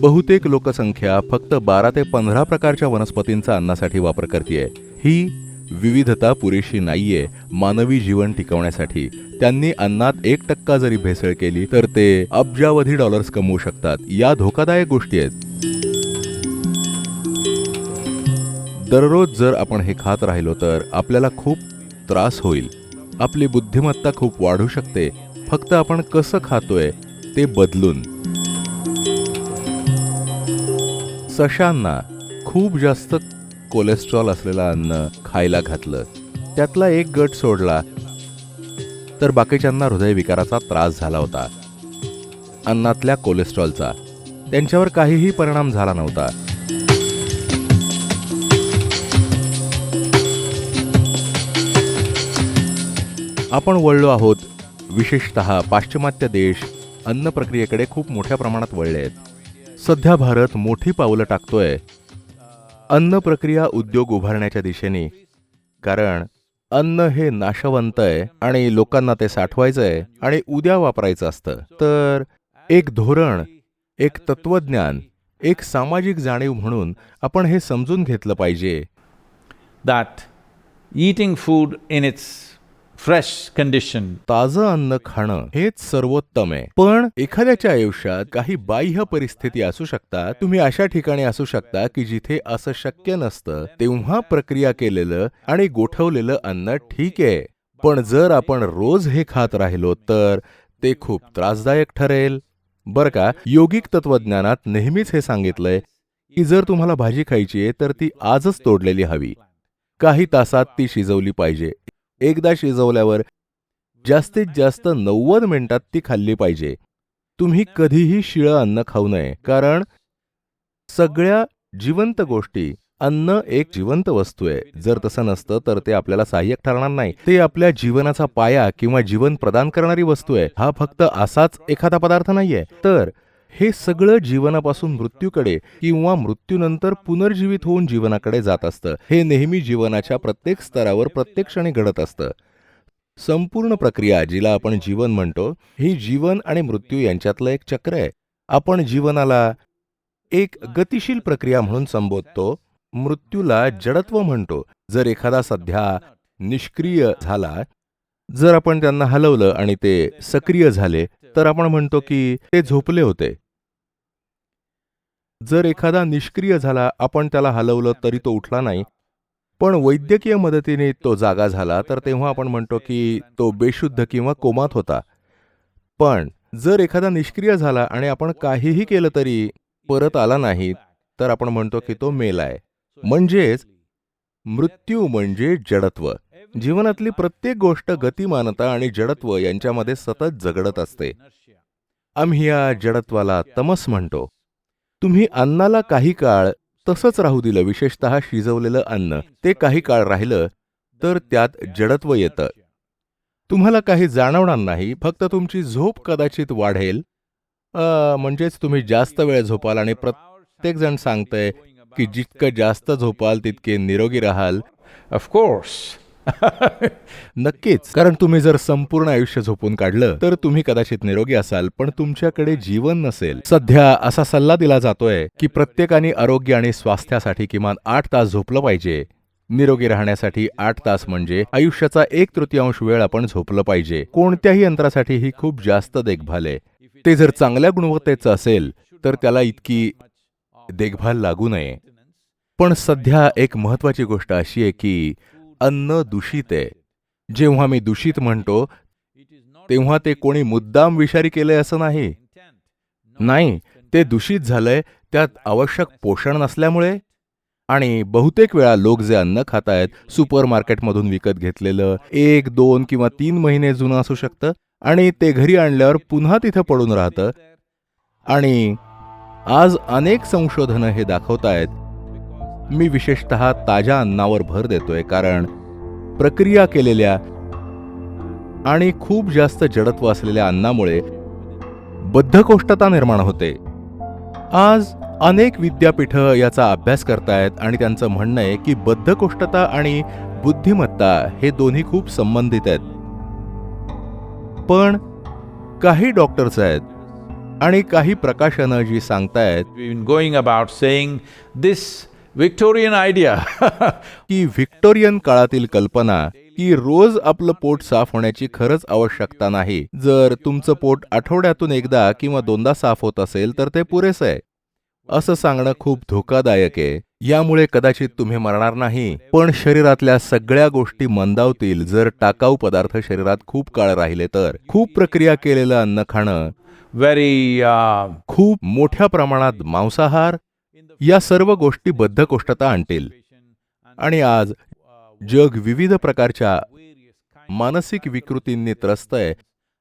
बहुतेक लोकसंख्या फक्त बारा ते पंधरा प्रकारच्या वनस्पतींचा अन्नासाठी वापर करते ही विविधता पुरेशी नाहीये मानवी जीवन टिकवण्यासाठी. त्यांनी अन्नात एक टक्का जरी भेसळ केली तर ते अब्जावधी डॉलर्स कमवू शकतात. या धोकादायक गोष्टी आहेत. दररोज जर आपण हे खात राहिलो तर आपल्याला खूप त्रास होईल. आपली बुद्धिमत्ता खूप वाढू शकते. फक्त आपण कसं खातोय ते बदलून. सशांना खूप जास्त कोलेस्ट्रॉल असलेलं अन्न खायला घातलं. त्यातला एक गट सोडला. तर बाकीच्यांना हृदयविकाराचा त्रास झाला होता. अन्नातल्या कोलेस्ट्रॉलचा. त्यांच्यावर काहीही परिणाम झाला नव्हता. आपण वळलो आहोत. विशेषत पाश्चिमात्य देश अन्न प्रक्रियेकडे खूप मोठ्या प्रमाणात वळले आहेत. सध्या भारत मोठी पावलं टाकतोय. अन्न प्रक्रिया उद्योग उभारण्याच्या दिशेने. कारण अन्न हे नाशवंत आहे आणि लोकांना ते साठवायचं आहे आणि उद्या वापरायचं असतं. तर एक धोरण एक तत्वज्ञान एक सामाजिक जाणीव म्हणून आपण हे समजून घेतलं पाहिजे. That eating food in its fresh condition ताजं अन्न खाणं हेच सर्वोत्तम आहे. पण एखाद्याच्या आयुष्यात काही बाह्य परिस्थिती असू शकतात. तुम्ही अशा ठिकाणी असू शकता की जिथे असं शक्य नसतं. तेव्हा प्रक्रिया केलेलं आणि गोठवलेलं अन्न ठीक आहे. पण जर आपण रोज हे खात राहिलो तर ते खूप त्रासदायक ठरेल. बरं का? योगिक तत्वज्ञानात नेहमीच हे सांगितलंय की जर तुम्हाला भाजी खायची आहे तर ती आजच तोडलेली हवी. काही तासात ती शिजवली पाहिजे. एकदा शिजवल्यावर जास्तीत जास्त नव्वद मिनिटात ती खाल्ली पाहिजे. तुम्ही कधीही शिळं अन्न खाऊ नये कारण सगळ्या जिवंत गोष्टी अन्न एक जिवंत वस्तू आहे. जर तसं नसतं तर ते आपल्याला सहाय्यक ठरणार नाही. ते आपल्या जीवनाचा पाया किंवा जीवन प्रदान करणारी वस्तू आहे. हा फक्त असाच एखादा पदार्थ नाहीये. तर हे सगळं जीवनापासून मृत्यूकडे किंवा मृत्यूनंतर पुनर्जीवित होऊन जीवनाकडे जात असतं. हे नेहमी जीवनाच्या प्रत्येक स्तरावर प्रत्येक क्षणी घडत असतं. संपूर्ण प्रक्रिया जिला आपण जीवन म्हणतो ही जीवन आणि मृत्यू यांच्यातलं एक चक्र आहे. आपण जीवनाला एक गतिशील प्रक्रिया म्हणून संबोधतो मृत्यूला जडत्व म्हणतो. जर एखादा सध्या निष्क्रिय झाला जर आपण त्यांना हलवलं आणि ते सक्रिय झाले तर आपण म्हणतो की ते झोपले होते. जर एखादा निष्क्रिय झाला आपण त्याला हलवलं तरी तो उठला नाही. पण वैद्यकीय मदतीने तो जागा झाला तर तेव्हा आपण म्हणतो की तो बेशुद्ध किंवा कोमात होता. पण जर एखादा निष्क्रिय झाला आणि आपण काहीही केलं तरी परत आला नाही तर आपण म्हणतो की तो मेलाय. म्हणजेच मृत्यू म्हणजे जडत्व. जीवनातली प्रत्येक गोष्ट गतिमानता आणि जडत्व यांच्यामध्ये सतत झगडत असते. आम्ही या जडत्वाला तमस म्हणतो. तुम्ही अन्नाला काही काळ तसंच राहू दिलं विशेषतः शिजवलेलं अन्न. ते काही काळ राहिलं तर त्यात जडत्व येतं. तुम्हाला काही जाणवणार नाही फक्त तुमची झोप कदाचित वाढेल. म्हणजेच तुम्ही जास्त वेळ झोपाल आणि प्रत्येक जण सांगतंय की जितकं जास्त झोपाल तितके निरोगी राहाल. ऑफकोर्स नक्कीच. कारण तुम्ही जर संपूर्ण आयुष्य झोपून काढलं तर तुम्ही कदाचित निरोगी असाल पण तुमच्याकडे जीवन नसेल. सध्या असा सल्ला दिला जातोय की प्रत्येकाने आरोग्य आणि स्वास्थ्यासाठी किमान आठ तास झोपलं पाहिजे. निरोगी राहण्यासाठी आठ तास म्हणजे आयुष्याचा एक तृतीयांश वेळ आपण झोपलं पाहिजे. कोणत्याही यंत्रासाठी ही खूप जास्त देखभाल आहे. ते जर चांगल्या गुणवत्तेचं असेल तर त्याला इतकी देखभाल लागू नये. पण सध्या एक महत्वाची गोष्ट अशी आहे की अन्न दूषित आहे. जेव्हा मी दूषित म्हणतो तेव्हा ते कोणी मुद्दाम विषारी केलंय असं नाही. नाही ते दूषित झालंय त्यात आवश्यक पोषण नसल्यामुळे. आणि बहुतेक वेळा लोक जे अन्न खातायत सुपर मार्केटमधून विकत घेतलेलं एक दोन किंवा तीन महिने जुनं असू शकतं आणि ते घरी आणल्यावर पुन्हा तिथं पडून राहतं. आणि आज अनेक संशोधनं हे दाखवतायत मी विशेषतः ताज्या अन्नावर भर देतोय कारण प्रक्रिया केलेल्या आणि खूप जास्त जडत्व असलेल्या अन्नामुळे बद्धकोष्ठता निर्माण होते. आज अनेक विद्यापीठं याचा अभ्यास करतायत आणि त्यांचं म्हणणं आहे की बद्धकोष्ठता आणि बुद्धिमत्ता हे दोन्ही खूप संबंधित आहेत. पण काही डॉक्टर्स आहेत आणि काही प्रकाशनं जी सांगतायत going about saying this Victorian idea. की व्हिक्टोरियन काळातील कल्पना की रोज आपलं पोट साफ होण्याची खरंच आवश्यकता नाही. जर तुमचं पोट आठवड्यातून एकदा किंवा दोनदा साफ होत असेल तर ते पुरेसं आहे. असं सांगणं खूप धोकादायक आहे. यामुळे कदाचित तुम्ही मरणार नाही. पण शरीरातल्या सगळ्या गोष्टी मंदावतील. जर टाकाऊ पदार्थ शरीरात खूप काळ राहिले तर. खूप प्रक्रिया केलेलं अन्न खाणं. Very uh, खूप मोठ्या प्रमाणात मांसाहार. या सर्व गोष्टी बद्धकोष्ठता आणतील. आणि आज जग विविध प्रकारच्या मानसिक विकृतींनी त्रस्त आहे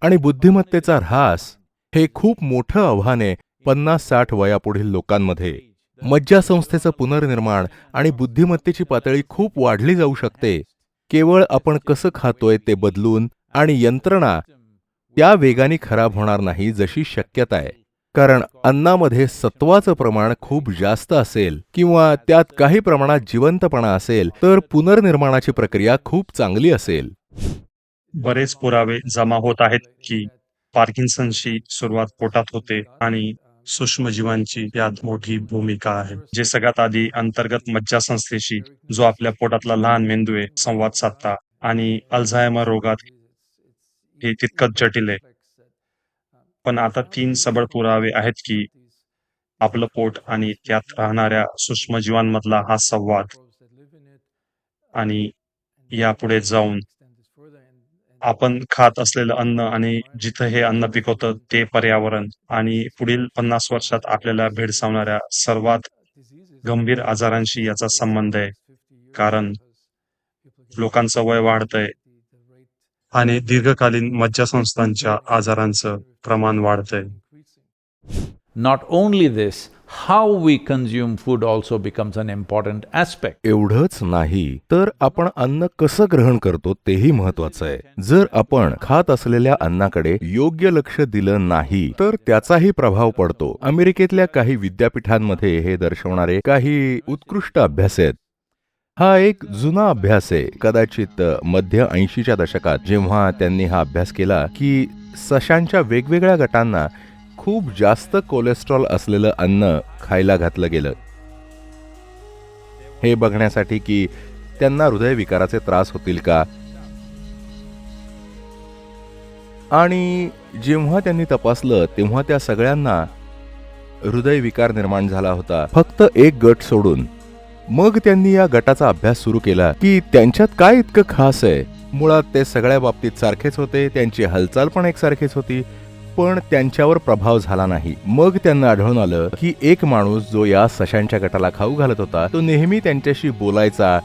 आणि बुद्धिमत्तेचा ऱ्हास हे खूप मोठं आव्हान आहे पन्नास साठ वयापुढील लोकांमध्ये. मज्जा संस्थेचं पुनर्निर्माण आणि बुद्धिमत्तेची पातळी खूप वाढली जाऊ शकते. केवळ आपण कसं खातोय ते बदलून आणि यंत्रणा त्या वेगाने खराब होणार नाही जशी शक्यता आहे. कारण अन्नामध्ये सत्वाचं प्रमाण खूप जास्त असेल किंवा त्यात काही प्रमाणात जिवंतपणा असेल तर पुनर्निर्माणाची प्रक्रिया खूप चांगली असेल. बरेच पुरावे जमा होत आहेत की पार्किन्सनची सुरुवात पोटात होते आणि सूक्ष्मजीवांची यात मोठी भूमिका आहे जे सगळ्यात आधी अंतर्गत मज्जासंस्थेशी जो आपल्या पोटातला लहान मेंदू आहे संवाद साधता आणि अल्झायमर रोगात हे तितकंच जटिल आहे. पण आता तीन सबळ पुरावे आहेत की आपलं पोट आणि त्यात राहणाऱ्या सूक्ष्मजीवांमधला हा संवाद आणि यापुढे जाऊन आपण खात असलेलं अन्न आणि जिथं हे अन्न पिकवतं ते पर्यावरण आणि पुढील पन्नास वर्षात आपल्याला भेडसावणाऱ्या सर्वात गंभीर आजारांशी याचा संबंध आहे. कारण लोकांचं वय वाढतंय आणि दीर्घकालीन मज्जासंस्थांच्या आजारांचं प्रमाण वाढतंय. Not only this, how we consume food also becomes an important aspect. एवढंच नाही तर आपण अन्न कसं ग्रहण करतो तेही महत्वाचं आहे. जर आपण खात असलेल्या अन्नाकडे योग्य लक्ष दिलं नाही तर त्याचाही प्रभाव पडतो. अमेरिकेतल्या काही विद्यापीठांमध्ये हे दर्शवणारे काही उत्कृष्ट अभ्यास आहेत. हा एक जुना अभ्यास आहे. कदाचित मध्य ऐंशीच्या दशकात जेव्हा त्यांनी हा अभ्यास केला की सशांच्या वेगवेगळ्या गटांना खूप जास्त कोलेस्ट्रॉल असलेलं अन्न खायला घातलं गेलं. हे बघण्यासाठी की त्यांना हृदयविकाराचे त्रास होतील का? आणि जेव्हा त्यांनी तपासलं तेव्हा त्या सगळ्यांना हृदयविकार निर्माण झाला होता. फक्त एक गट सोडून मग त्यांनी या गटाचा अभ्यास सुरू केला की त्यांच्यात काय इतकं खास आहे? मुळात ते सगळ्या बाबतीत सारखेच होते त्यांची हालचाल पण एकसारखीच होती पण त्यांच्यावर प्रभाव झाला नाही. मग त्यांना आढळून आलं की एक माणूस जो या सशांच्या गटाला खाऊ घालत होता तो नेहमी त्यांच्याशी बोलायचा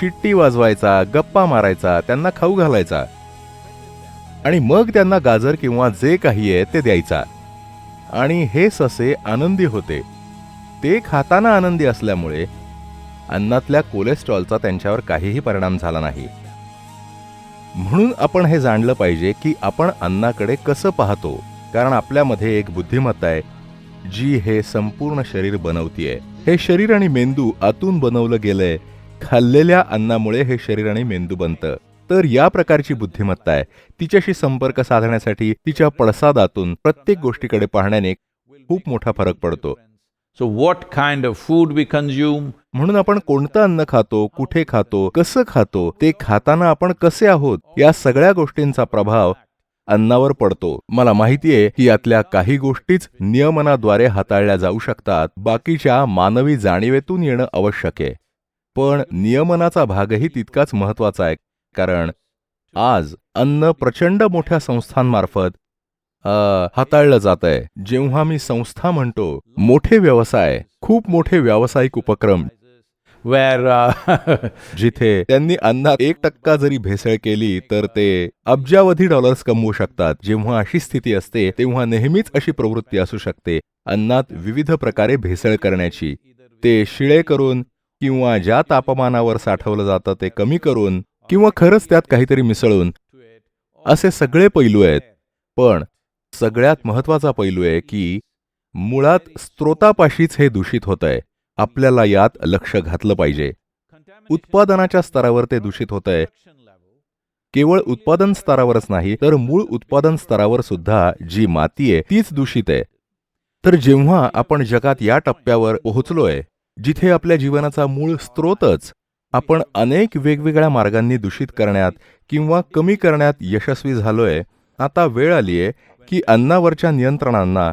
शिट्टी वाजवायचा गप्पा मारायचा त्यांना खाऊ घालायचा. आणि मग त्यांना गाजर किंवा जे काही आहे ते द्यायचा. आणि हे ससे आनंदी होते. ते खाताना आनंदी असल्यामुळे अन्नातल्या कोलेस्ट्रॉलचा त्यांच्यावर काहीही परिणाम झाला नाही. म्हणून आपण हे जाणलं पाहिजे की आपण अन्नाकडे कसं पाहतो. कारण आपल्यामध्ये एक बुद्धिमत्ता आहे जी हे संपूर्ण शरीर बनवतीये. हे शरीर आणि मेंदू आतून बनवलं गेलंय. खाल्लेल्या अन्नामुळे हे शरीर आणि मेंदू बनतं. तर या प्रकारची बुद्धिमत्ता आहे. तिच्याशी संपर्क साधण्यासाठी तिच्या पडसादातून प्रत्येक गोष्टीकडे पाहण्याने खूप मोठा फरक पडतो. So what kind of food we consume, म्हणून आपण कोणतं अन्न खातो कुठे खातो कसं खातो ते खाताना आपण कसे आहोत या सगळ्या गोष्टींचा प्रभाव अन्नावर पडतो. मला माहितीये की यातल्या काही गोष्टीच नियमनाद्वारे हाताळल्या जाऊ शकतात बाकीच्या मानवी जाणीवेतून येणं आवश्यक आहे. पण नियमनाचा भागही तितकाच महत्त्वाचा आहे कारण आज अन्न प्रचंड मोठ्या संस्थांमार्फत हाताळलं जात आहे जेव्हा मी संस्था म्हणतो मोठे व्यवसाय खूप मोठे व्यावसायिक उपक्रम. Where uh, जिथे त्यांनी अन्नात एक टक्का जरी भेसळ केली तर ते अब्जावधी डॉलर्स कमवू शकतात. जेव्हा अशी स्थिती असते तेव्हा नेहमीच अशी प्रवृत्ती असू शकते. अन्नात विविध प्रकारे भेसळ करण्याची. ते शिळे करून किंवा ज्या तापमानावर साठवलं जातं ते कमी करून किंवा खरंच त्यात काहीतरी मिसळून. असे सगळे पैलू आहेत. पण सगळ्यात महत्त्वाचा पैलू आहे की मुळात स्त्रोतापाशीच हे दूषित होत आहे आपल्याला यात लक्ष घातलं पाहिजे. उत्पादनाच्या स्तरावर ते दूषित होत आहे केवळ उत्पादन स्तरावरच नाही तर मूळ उत्पादन स्तरावर सुद्धा जी माती आहे तीच दूषित आहे. तर जेव्हा आपण जगात या टप्प्यावर पोहोचलोय जिथे आपल्या जीवनाचा मूळ स्रोतच आपण अनेक वेगवेगळ्या मार्गांनी दूषित करण्यात किंवा कमी करण्यात यशस्वी झालोय आता वेळ आलीये की अन्नावरच्या नियंत्रणांना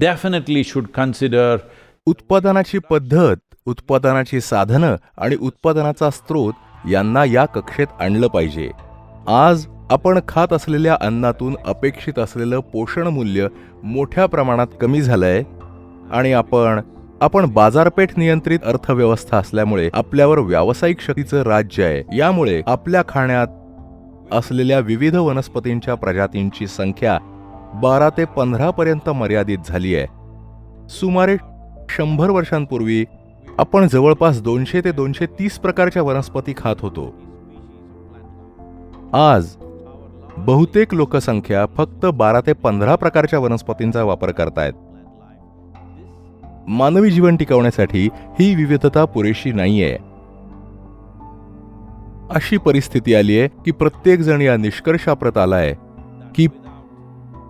definitely should consider उत्पादनाची पद्धत उत्पादनाची साधनं आणि उत्पादनाचा स्रोत यांना या कक्षेत आणलं पाहिजे. आज आपण खात असलेल्या अन्नातून अपेक्षित असलेलं पोषण मूल्य मोठ्या प्रमाणात कमी झालंय आणि आपण आपण बाजारपेठ नियंत्रित अर्थव्यवस्था असल्यामुळे आपल्यावर व्यावसायिक शक्तीचं राज्य आहे. यामुळे आपल्या खाण्यात असलेल्या विविध वनस्पतींच्या प्रजातींची संख्या बारा ते पंधरा पर्यंत मर्यादित झाली आहे. सुमारे शंभर वर्षांपूर्वी आपण जवळपास दोनशे ते दोनशे तीस प्रकारच्या वनस्पती खात होतो. आज बहुतेक लोकसंख्या फक्त बारा ते पंधरा प्रकारच्या वनस्पतींचा वापर करतायत. मानवी जीवन टिकवण्यासाठी ही विविधता पुरेशी नाहीये. अशी परिस्थिती आली आहे की प्रत्येक जण या निष्कर्षाप्रत आलाय की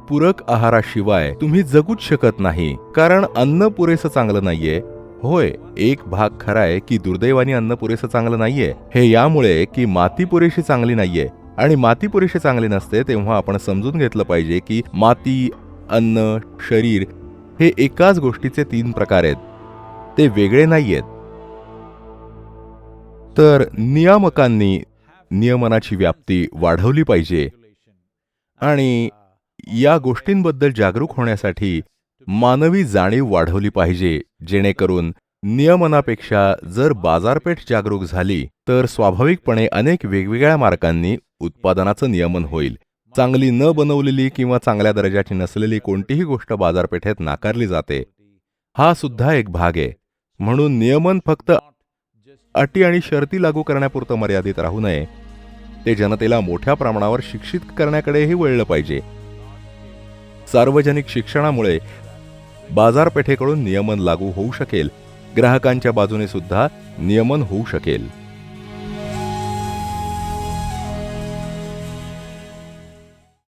पूरक आहाराशिवाय तुम्ही जगूच शकत नाही. कारण अन्न पुरेसं चांगलं नाहीये. होय एक भाग खरा आहे की दुर्दैवाने अन्न पुरेसं चांगलं नाहीये. हे यामुळे की माती पुरेशी चांगली नाहीये. आणि माती पुरेशी चांगली नसते तेव्हा आपण समजून घेतलं पाहिजे की माती अन्न शरीर हे एकाच गोष्टीचे तीन प्रकार आहेत. ते वेगळे नाही आहेत तर नियामकांनी नियमनाची व्याप्ती वाढवली पाहिजे. आणि या गोष्टींबद्दल जागरूक होण्यासाठी मानवी जाणीव वाढवली पाहिजे जेणेकरून नियमनापेक्षा जर बाजारपेठ जागरूक झाली तर स्वाभाविकपणे अनेक वेगवेगळ्या मार्गांनी उत्पादनाचं नियमन होईल. चांगली न बनवलेली किंवा चांगल्या दर्जाची नसलेली कोणतीही गोष्ट बाजारपेठेत नाकारली जाते. हा सुद्धा एक भाग आहे. म्हणून नियमन फक्त अटी आणि शर्ती लागू करण्यापुरतं मर्यादित राहू नये. ते जनतेला मोठ्या प्रमाणावर शिक्षित करण्याकडेही वळलं पाहिजे. सार्वजनिक शिक्षणामुळे बाजारपेठेकडून नियमन लागू होऊ शकेल. ग्राहकांच्या बाजूने सुद्धा नियमन होऊ शकेल.